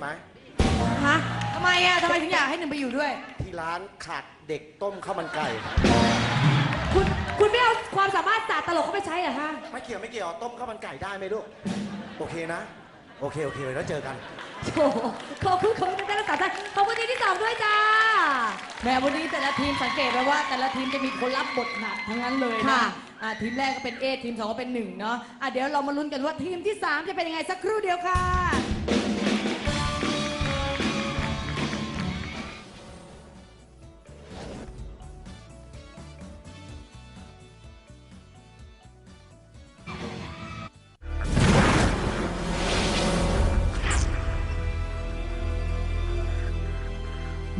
ไหมฮะทำไมอะทำไมถึงอยากให้หนึ่งไปอยู่ด้วย ที่ร้านขาดเด็กต้มข้าวมันไก่ คุณคุณไม่เอาความสามารถศาสตร์ตลกเข้าไปใช้เหรอฮะไม่เกี่ยวไม่เกี่ยวต้มข้าวมันไก่ได้ไหมลูกโอเคนะ โอเคโอเคแล้วเจอกัน โอ้โหขอบคุณขอบคุณท่านรักษาท่านขอบคุณทีมที่สองด้วยจ้า แหม่วันนี้แต่ละทีมสังเกตไหมว่า แต่ละทีมจะมีคนรับบทหนักทั้งนั้นเลยนะค่ะอ่าทีมแรกก็เป็นเอทีมสองก็เป็นหนึ่งเนาะอะเดี๋ยวเรามาลุ้นกันว่าทีมที่สามจะเป็นยังไงสักครู่เดียวค่ะ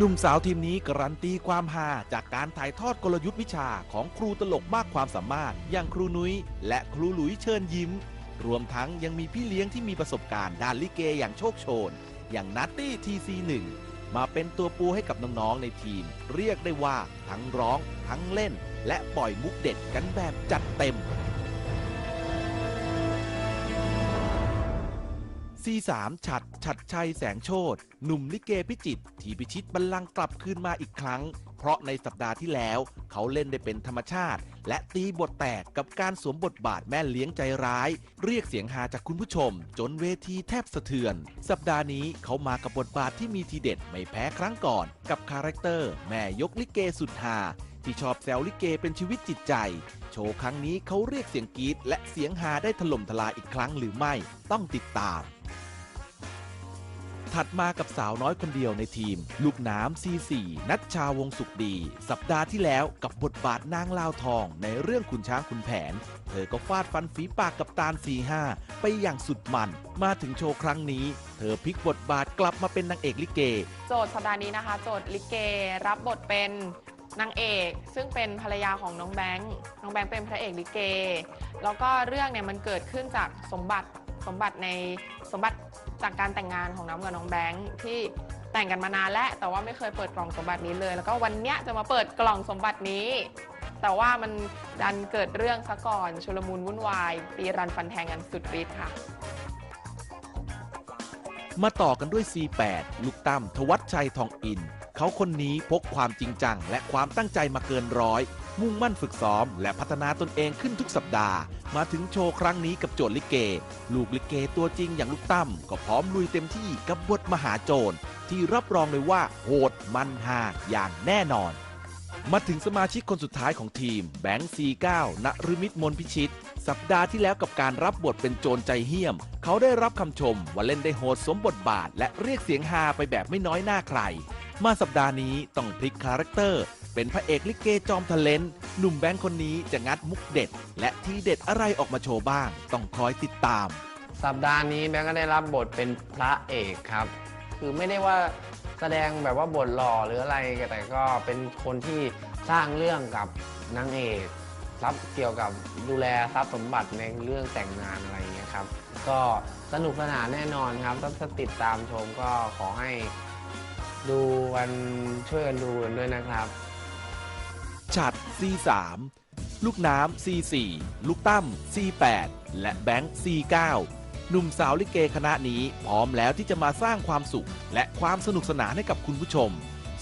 หนุ่มสาวทีมนี้การันตีความฮาจากการถ่ายทอดกลยุทธ์วิชาของครูตลกมากความสามารถ อย่างครูนุ้ย และครูหลุยเชิญยิ้ม รวมทั้งยังมีพี่เลี้ยงที่มีประสบการณ์ด้านลิเกอย่างโชคโชน อย่างนัตตี้ทีซีหนึ่งมาเป็นตัวปูให้กับน้องๆในทีม เรียกได้ว่าทั้งร้อง ทั้งเล่น และปล่อยมุกเด็ดกันแบบจัดเต็ม C3 ฉัดฉัดชัยแสงโชตหนุ่มลิเกพิจิตที่พิชิตบัลลังก์กลับคืนมาอีกครั้ง เพราะในสัปดาห์ที่แล้ว เขาเล่นได้เป็นธรรมชาติ และตีบทแตกกับการสวมบทบาทแม่เลี้ยงใจร้าย เรียกเสียงฮาจากคุณผู้ชม จนเวทีแทบสะเทือน สัปดาห์นี้เขามากับบทบาทที่มีทีเด็ดไม่แพ้ครั้งก่อน กับคาแรคเตอร์ แม่ยกลิเกสุดฮาที่ชอบแซวลิเกเป็นชีวิตจิตใจ โชว์ครั้งนี้เขาเรียกเสียงกรี๊ดและเสียงฮาได้ถล่มทลายอีกครั้งหรือไม่ต้องติดตาม ถัดมากับสาวน้อยคนเดียวในทีม ลูกน้ำซีสี่นัชชาวงสุขดี สัปดาห์ที่แล้วกับบทบาทนางลาวทองในเรื่องขุนช้างขุนแผน เธอก็ฟาดฟันฝีปากกับตาลสีห้าไปอย่างสุดมัน มาถึงโชว์ครั้งนี้ เธอพลิกบทบาทกลับมาเป็นนางเอกลิเก โจทย์สัปดาห์นี้นะคะ โจทย์ลิเกรับบทเป็นนางเอกซึ่งเป็นภรรยาของน้องแบงค์น้องแบงค์เป็นพระเอกลิเก แล้วก็เรื่องเนี่ยมันเกิดขึ้นจากสมบัติสมบัติในสมบัติ จากการแต่งงานของน้ำกับน้องแบงค์ที่แต่งกันมานานแล้ว แต่ว่าไม่เคยเปิดกล่องสมบัตินี้เลย แล้วก็วันเนี้ยจะมาเปิดกล่องสมบัตินี้ แต่ว่ามันดันเกิดเรื่องซะก่อนชุลมุนวุ่นวาย ตีรันฟันแทงกันสุดฤทธิ์ค่ะ มาต่อกันด้วย C8 ลูกตั้มทวัชชัยทองอิน เขาคนนี้พกความจริงจัง และความตั้งใจมาเกินร้อย มุ่งมั่นฝึกซ้อม และพัฒนาตนเองขึ้นทุกสัปดาห์ มาถึงโชว์ครั้งนี้กับโจทย์ลิเก ลูกลิเกตัวจริงอย่างลูกตั้มก็พร้อมลุยเต็มที่กับบทมหาโจรที่รับรองเลยว่าโหดมันหาอย่างแน่นอน มาถึงสมาชิกคนสุดท้ายของทีม แบงค์49ณฤมิตมนพิชิต สัปดาห์ที่แล้วกับการรับบทเป็นโจรใจเหี้ยม เขาได้รับคำชมว่าเล่นได้โหดสมบทบาท และเรียกเสียงฮาไปแบบไม่น้อยหน้าใคร มาสัปดาห์นี้ต้องพลิกคาแรคเตอร์ เป็นพระเอกลิเกจอมทะเลนหนุ่มแบงค์คนนี้จะงัดมุกเด็ด และทีเด็ดอะไรออกมาโชว์บ้าง ต้องคอยติดตาม สัปดาห์นี้แบงก์ก็ได้รับบทเป็นพระเอกครับ คือไม่ได้ว่าแสดงแบบว่าบทหล่อหรืออะไรแต่ก็เป็นคนที่สร้างเรื่องกับนางเอกรัพย์เกี่ยวกับดูแลทรัพย์สมบัติในเรื่องแต่งงานอะไรอย่างเงี้ยครับ ก็สนุกสนานแน่นอนครับถ้าติดตามชมก็ขอให้ดูกันช่วยกันดูกันด้วยนะครับ ฉัด C3 ลูกน้ำ C4 ลูกตั้ม C8 และแบงค์ C9 หนุ่มสาวลิเกคณะนี้พร้อมแล้วที่จะมาสร้างความสุข และความสนุกสนานให้กับคุณผู้ชม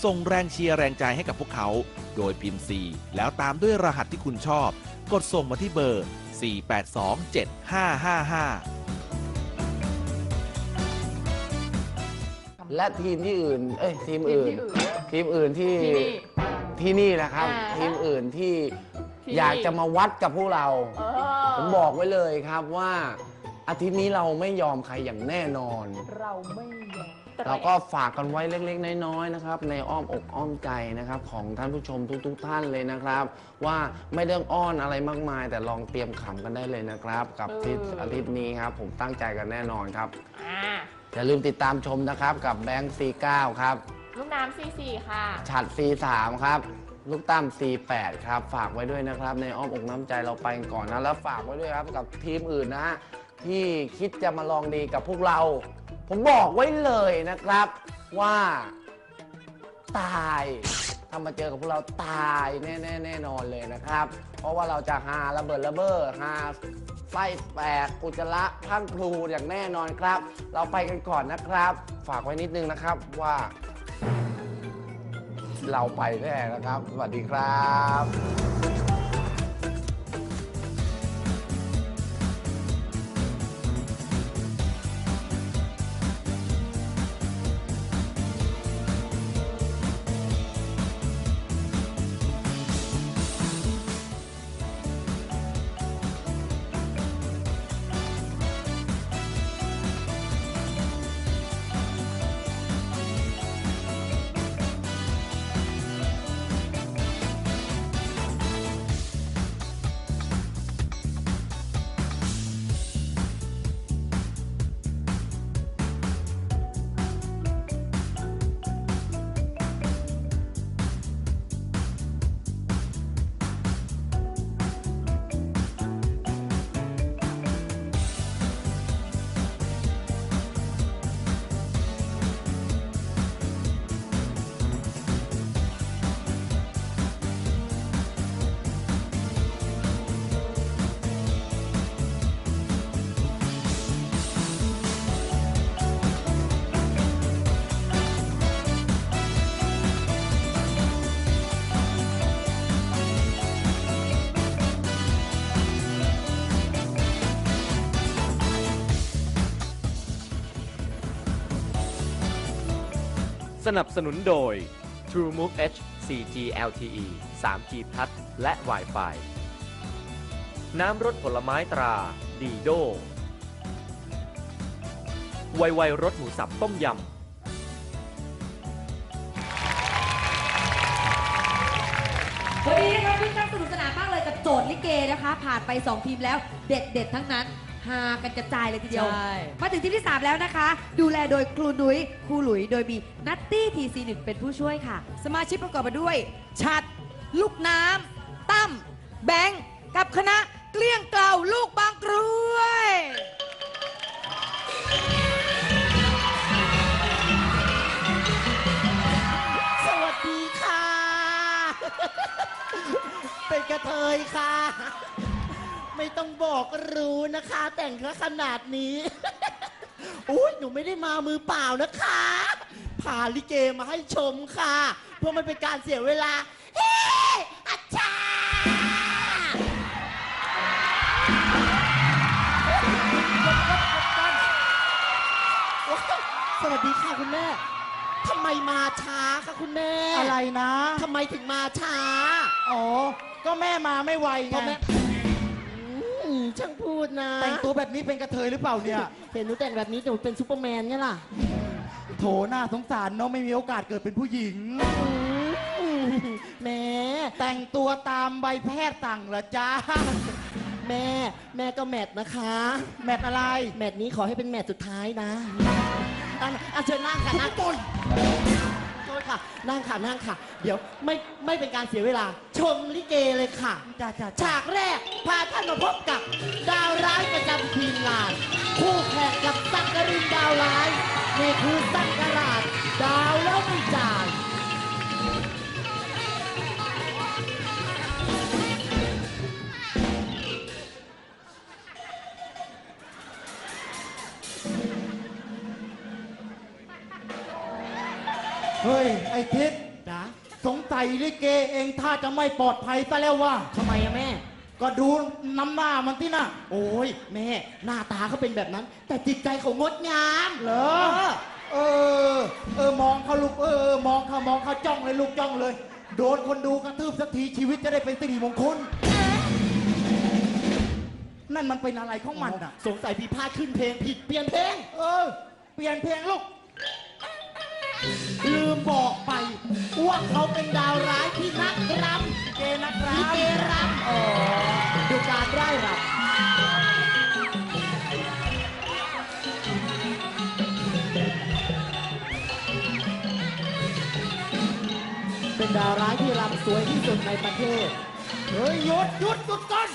ส่งแรงเชียร์แรงใจให้กับพวกเขา โดยพิมพ์4แล้วตามด้วยรหัสที่คุณชอบ กดส่งมาที่เบอร์ 4827555และทีมที่อื่น เอ้ยทีมอื่น ทีมที่อื่นทีมอื่น ที่ที่นี่ที่นี่แหละครับ อ่า ทีมอื่นที่ที่อยากจะมาวัดกับพวกเราเอผมบอกไว้เลยครับว่าอาทิตย์นี้เราไม่ยอมใครอย่างแน่นอน เราไม่ยอมแต่เราก็ฝากกันไว้เล็กๆ น้อยๆนะครับ ในอ้อมอกอ้อมใจนะครับของท่านผู้ชมทุกๆ ท่านเลยนะครับ ว่าไม่ต้องอ้อนอะไรมากมาย แต่ลองเตรียมขำกันได้เลยนะครับ กับทิศอาทิตย์นี้ครับ ผมตั้งใจกันแน่นอนครับ อ่าอย่าลืมติดตามชมนะครับกับแบงค์ C9 ครับ ลูกน้ำซีซีค่ะ ฉัด C3 ครับ ลูกตั้ม C8 ครับ ฝากไว้ด้วยนะครับ ในอ้อมอกน้ำใจเราไปกันก่อนนะ แล้วฝากไว้ด้วยครับกับทีมอื่นนะฮะที่คิดจะมาลองดีกับพวกเรา ผมบอกไว้เลยนะครับ ว่า ตายถ้ามาเจอกับพวกเราตายแน่ๆแน่นอนเลยนะครับ เพราะว่าเราจะหาระเบิดระเบ้อหาไส้แตกอุจจาระพังพลูอย่างแน่นอนครับ เราไปกันก่อนนะครับ ฝากไว้นิดนึงนะครับว่า เราไปแน่นะครับ สวัสดีครับ สนับสนุนโดย TrueMove H 4G LTE 3G Plus และ Wi-Fi น้ำรสผลไม้ตรา ดีโดไวไวรสหมูสับต้มยำ วันนี้นะคะพี่ตั้งสนุกสนานมากเลยกับโจทย์ลิเกนะคะ ผ่านไป 2 ทีมแล้วเด็ดเด็ดๆทั้งนั้น ฮากันกระจายเลยทีเดียว ใช่ มาถึงทีมที่ 3 แล้วนะคะ ดูแลโดยครูนุ้ยครูหลุย โดยมีนัตตี้ทีซีหนึ่งเป็นผู้ช่วยค่ะ สมาชิกประกอบไปด้วย ชัด ลูกน้ำ ตั้ม แบงค์กับคณะเกลี้ยงเกล่าลูกบางกรวย สวัสดีค่ะ เป็นกระเทยค่ะ ไม่ต้องบอกก็รู้นะคะ แต่งก็ขนาดนี้ อุ้ยหนูไม่ได้มามือเปล่านะคะพาลิเกมาให้ชมค่ะ เพื่อมันเป็นการเสียเวลา เฮ้อัจฉาสวัสดีค่ะคุณแม่ทำไมมาช้าคะคุณแม่อะไรนะทำไมถึงมาช้า อ๋อ ก็แม่มาไม่ไวเพไงราะแม่อืม ช่างพูดนะแต่งตัวแบบนี้เป็นกระเทยหรือเปล่าเนี่ยเห็นหนูแต่งแบบนี้หนูเป็นซูเปอร์แมนเนี่ยล่ะโถหน้าสงสารเนาะไม่มีโอกาสเกิดเป็นผู้หญิงอืมแม่แต่งตัวตามใบแพทย์สั่งเหรอจ้าแม่แม่ก็แมทนะคะ แมทอะไรแมทนี้ขอให้เป็นแมทสุดท้ายนะอะอะเชิญนั่งค่ะนั่งบน โทษค่ะ นั่งค่ะนั่งค่ะ เดี๋ยวไม่ไม่เป็นการเสียเวลา ชมลิเกเลยค่ะ จ้าจ้าฉากแรกพาท่านมาพบกับดาวร้ายประจำทีมงาน คู่แข่งกับสักกรินดาวร้ายนี่คือสักกราดดาวแล้วไม่จ่าย เฮ้ย ไอ้ทิศจ้ะสงสัยลิเกเองถ้าจะไม่ปลอดภัยซะแล้วว่า ทำไมอะแม่ ก็ดูน้ำหน้ามันที่น่ะ โอ้ยแม่ หน้าตาเขาเป็นแบบนั้น แต่จิตใจเขางดงามเหรอ เออ เออ มองเขาลูก เออเออมองเขามองเขาจ้องเลยลูกจ้องเลย โดนคนดูกระทืบสักทีชีวิตจะได้เป็นสิริมงคล นั่นมันเป็นอะไรของมันอะ สงสัยพี่พลาดขึ้นเพลงผิดเปลี่ยนเพลง เออ เปลี่ยนเพลงลูกลืม บอกไป ว่าเขาเป็นดาวร้ายที่นักรเกนักำร้าลิเกรำอ๋อดูการไร่รำเป็นดาวร้ายที่รำสวยที่สุดในประเทศ เฮ้ยหยุดหยุดหยุดก่อน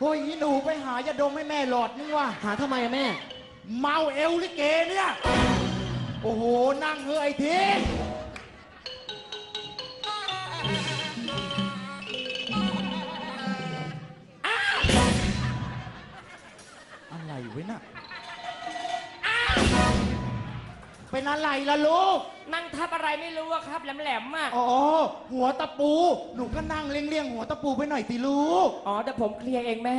โอ้ยอีหนูไปหายาดมให้แม่หลอดนึงว่ะหาทำไมอะแม่ เมาเอลลิเกเนี่ย โอ้โห นั่งเฮ้ยไอ้ทีอะไรเว้ยน่ะ เป็นอะไรล่ะลูก นั่งทับอะไรไม่รู้อะครับ แหลมๆมากอ๋อ หัวตะปู หนูก็นั่งเลี่ยงๆหัวตะปูไปหน่อยสิลูก อ๋อแต่ผมเคลียร์เองแม่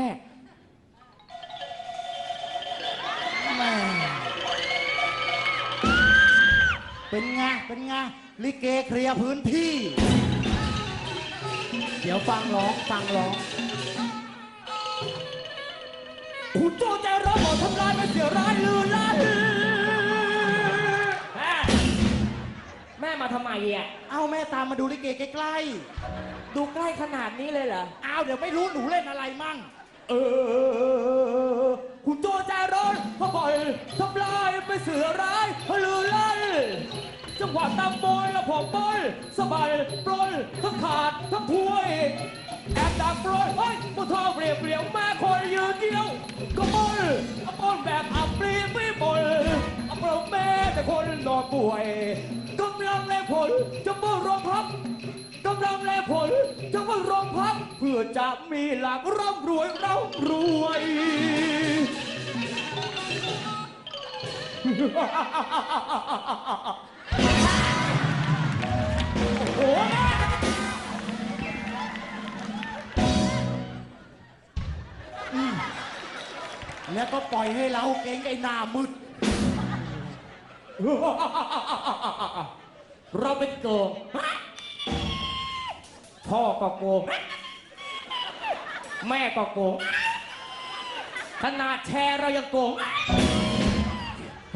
แม่ เป็นไง เป็นไง ลิเกเคลียร์พื้นที่ เดี๋ยวฟังร้อง ฟังร้อง คุณโจใจร้อนหมดทำลายไม่เสียร้ายลือลั่นแม่แม่มาทำไมอะ เอาแม่ตามมาดูลิเกใกล้ดูใกล้ขนาดนี้เลยเหรอ ๆเอาเดี๋ยวไม่รู้หนูเล่นอะไรมั่ง เออ คุณโจใจร้ อนพอบ่อยทำลายไม่เสือร้ายลือลั่นจังหวะตามบอยและผมบอยสบายปล้นทั้งขาดทั้งถ้วยแอบดักปล้นเฮ้ยมุทองเปรียบเปรียวแม่คนยืนเดียวก็บอยบอยแบบอับปรีไม่บอยอับปรแม่แต่คนนอนป่วยกำลังแลผลจะบ่รองพับกำลังแลผลจะว่ารองพับเพื่อจะมีหลักร่ำรวยร่ำรวย โอ้โหแล้วก็ปล่อยให้เราเก่งไอ้หน้ามืด เราเป็นโกงพ่อก็โกง แม่ก็โกงขนาดแชร์เรายังโกง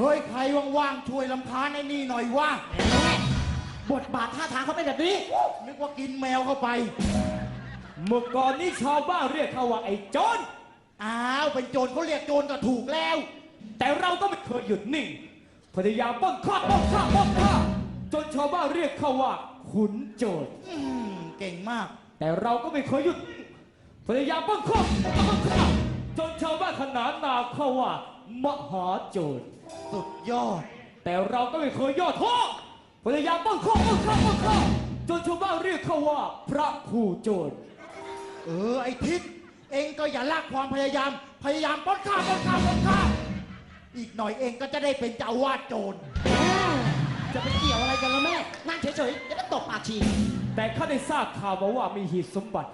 เฮ้ย ใครว่างๆ ช่วยลำคาญไอ้นี่หน่อยว่าบทบาทท่าทางเขาเป็นแบบนี้ นึกว่ากินแมวเข้าไป เมื่อก่อนนี้ชาวบ้านเรียกเขาว่าไอ้โจรอ้าว เป็นโจรเขาเรียกโจรก็ถูกแล้ว แต่เราก็ไม่เคยหยุดนิ่ง พยายามปล้นฆ่าปล้นฆ่าปล้นฆ่าจนชาวบ้านเรียกเขาว่า ขุนโจรอืมเก่งมาก แต่เราก็ไม่เคยหยุด พยายามปล้นฆ่าปล้นฆ่าจนชาวบ้านขนานนามเขาว่ามหาโจร สุดยอด แต่เราก็ไม่เคยย่อท้อพยายามปล้นฆ่าปล้นฆ่าปล้นฆ่าจนชาวบ้านเรียกเขาว่าพระผู้โจรเออไอ้ทิศเองก็อย่าลากความพยายาม พยายามปล้นข้าวปล้นข้าวปล้นข้าวอีกหน่อยเองก็จะได้เป็นเจ้าอาวาดโจรจะไปเกี่ยวอะไรกันละแม่ นั่งเฉยๆจะได้ตบปากฉีกแต่ข้าได้ทราบข่าวมาว่ามีหีบสมบัติ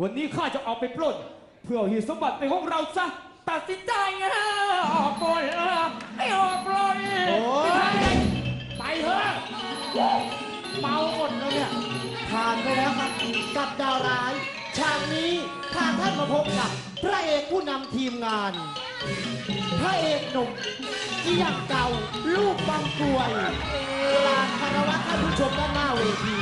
วันนี้ข้าจะเอาไปปล้น เพื่อเอาหีบสมบัติเป็นของเราซะ ตัดสินใจนะออกปล้นเออไม่ออกปล้นโอ้ยไม่ทำไงไปเถอะเมาหมดแล้วเนี่ยผ่านไปแล้วครับกับดาวร้ายฉากนี้พาท่านมาพบกับ พระเอกผู้นำทีมงาน พระเอกหนุ่มเกี่ยงเก่า ลูกบางกรวยลานคารวะท่านผู้ชมด้านหน้าเวที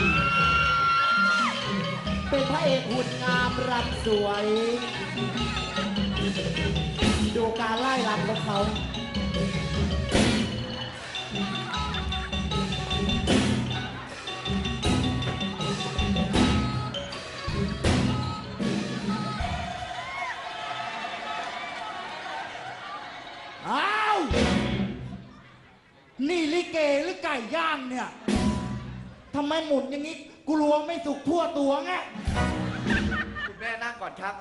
เป็นพระเอกหุ่นงามรำสวย ดูการไล่รำของเขาอ้าว นี่ลิเกหรือไก่ย่างเนี่ย ทำไมหมุนอย่างนี้ กลัวไม่สุกทั่วตัวไงคุณแม่นั่งก่อนครับ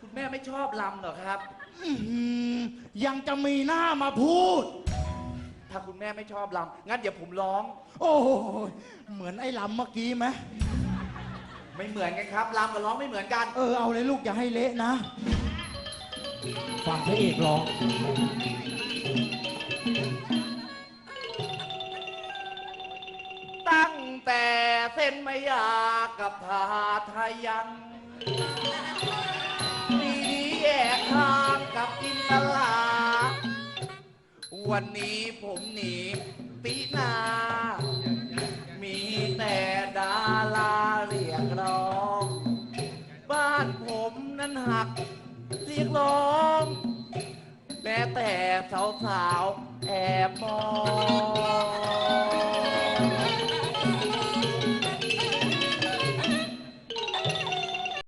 คุณแม่ไม่ชอบลำเหรอครับ อื้อหือยังจะมีหน้ามาพูด ถ้าคุณแม่ไม่ชอบลำงั้นเดี๋ยวผมร้อง โอ้โหเหมือนไอ้ลำเมื่อกี้ไหมไม่เหมือนกันครับลำกับร้องไม่เหมือนกัน เออเอาเลยลูกอย่าให้เละนะ ฟังพระเอกร้อง แต่เส้นไมายากกับทาทายังมีดีแยกทางกับจินตลา วันนี้ผมหนีปีนา มีแต่ดาราเรียกร้อง บ้านผมนั้นหักเรียกร้องแม้แต่สาวๆแอบมอง